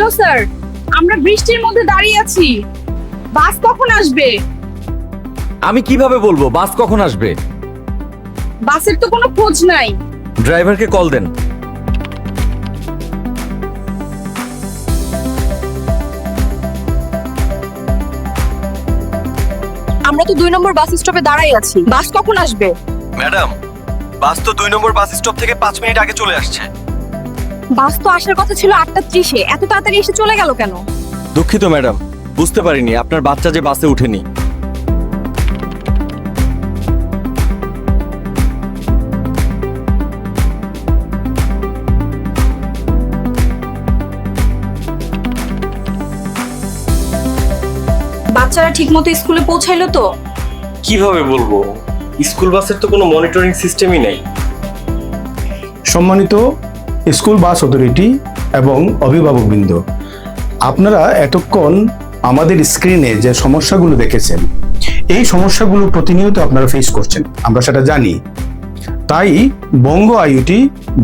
Hello sir আমরা বৃষ্টির মধ্যে দাঁড়িয়ে আছি। বাস কখন আসবে? আমি কীভাবে বলব বাস কখন আসবে? বাসের তো কোনো খোঁজ নাই। ড্রাইভারকে কল দেন। আমরা তো দুই নম্বর বাস স্টপে দাঁড়াই আছি। বাস কখন আসবে? ম্যাডাম বাস তো দুই নম্বর বাস স্টপ থেকে পাঁচ মিনিট আগে চলে আসছে। বাস তো আসার কথা ছিল আটটা ত্রিশে। এত তাড়াতাড়ি এসে চলে গেল কেন? দুঃখিত ম্যাডাম। বুঝতে পারিনি আপনার বাচ্চা যে বাসে উঠেনি। বাচ্চারা ঠিকমতো স্কুলে পৌঁছাইলো তো? কীভাবে বলব? স্কুল বাসের তো কোনো মনিটরিং সিস্টেমই নেই। সম্মানিত স্কুল বাস অথরিটি এবং অভিভাবকবৃন্দ। আপনারা এতক্ষণ আমাদের স্ক্রিনে যে সমস্যাগুলো দেখেছেন, এই সমস্যাগুলো প্রতিনিয়ত আপনারা ফেস করছেন, আমরা সেটা জানি। তাই বঙ্গ আইউটি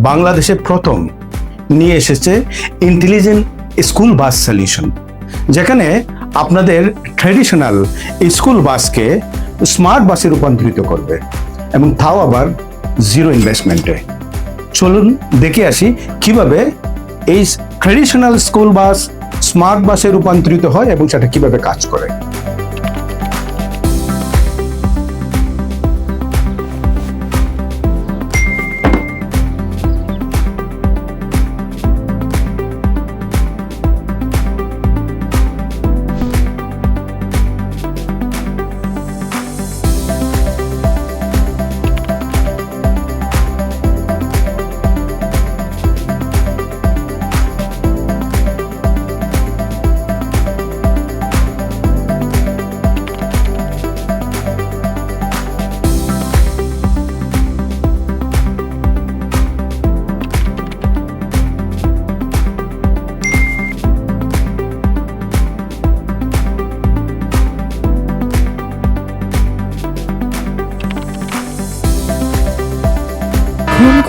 বাংলাদেশে প্রথম নিয়ে এসেছে ইন্টেলিজেন্ট স্কুল বাস সলিউশন যেখানে আপনাদের ট্র্যাডিশনাল স্কুল বাসকে স্মার্ট বাসে রূপান্তরিত করবে এবং তাও আবার জিরো ইনভেস্টমেন্টে চলুন দেখে আসি কীভাবে এই ট্রেডিশনাল স্কুল বাস স্মার্ট বাসে রূপান্তরিত হয় এবং সেটা কীভাবে কাজ করে।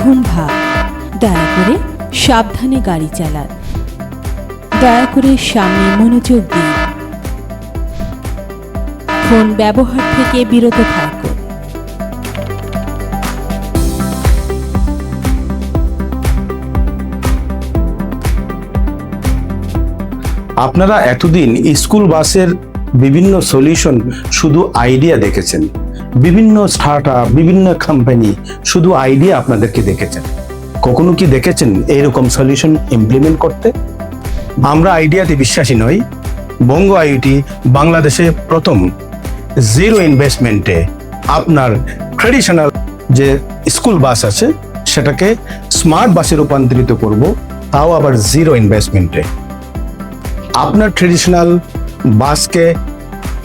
ঘুম ভাব দয়া করে সাবধানে গাড়ি চালান। দয়া করে সামনে মনোযোগ দিন। ফোন ব্যবহার থেকে বিরত থাকুন। আপনারা এতদিন স্কুল বাসের বিভিন্ন সলিউশন শুধু আইডিয়া দেখেছেন। বিভিন্ন স্টার্ট বিভিন্ন কোম্পানি শুধু আইডিয়া আপনাদেরকে দেখেছেন। কখনো কি দেখেছেন এইরকম সলিউশন ইমপ্লিমেন্ট করতে? আমরা আইডিয়াতে বিশ্বাসী নই, বঙ্গ আইটি বাংলাদেশে প্রথম জিরো ইনভেস্টমেন্টে আপনার ট্রেডিশনাল যে স্কুল বাস আছে, সেটাকে স্মার্ট বাসে রূপান্তরিত করব, তাও আবার জিরো ইনভেস্টমেন্টে আপনার ট্রেডিশনাল বাসকে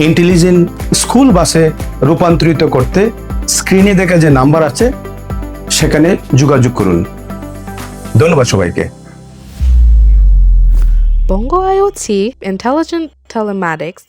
ইন্টেলিজেন্ট স্কুল বাসে রূপান্তরিত করতে স্ক্রিনে দেখা যে নাম্বার আছে, সেখানে যোগাযোগ করুন। ধন্যবাদ সবাইকে। Bongo IoT Intelligent Telematics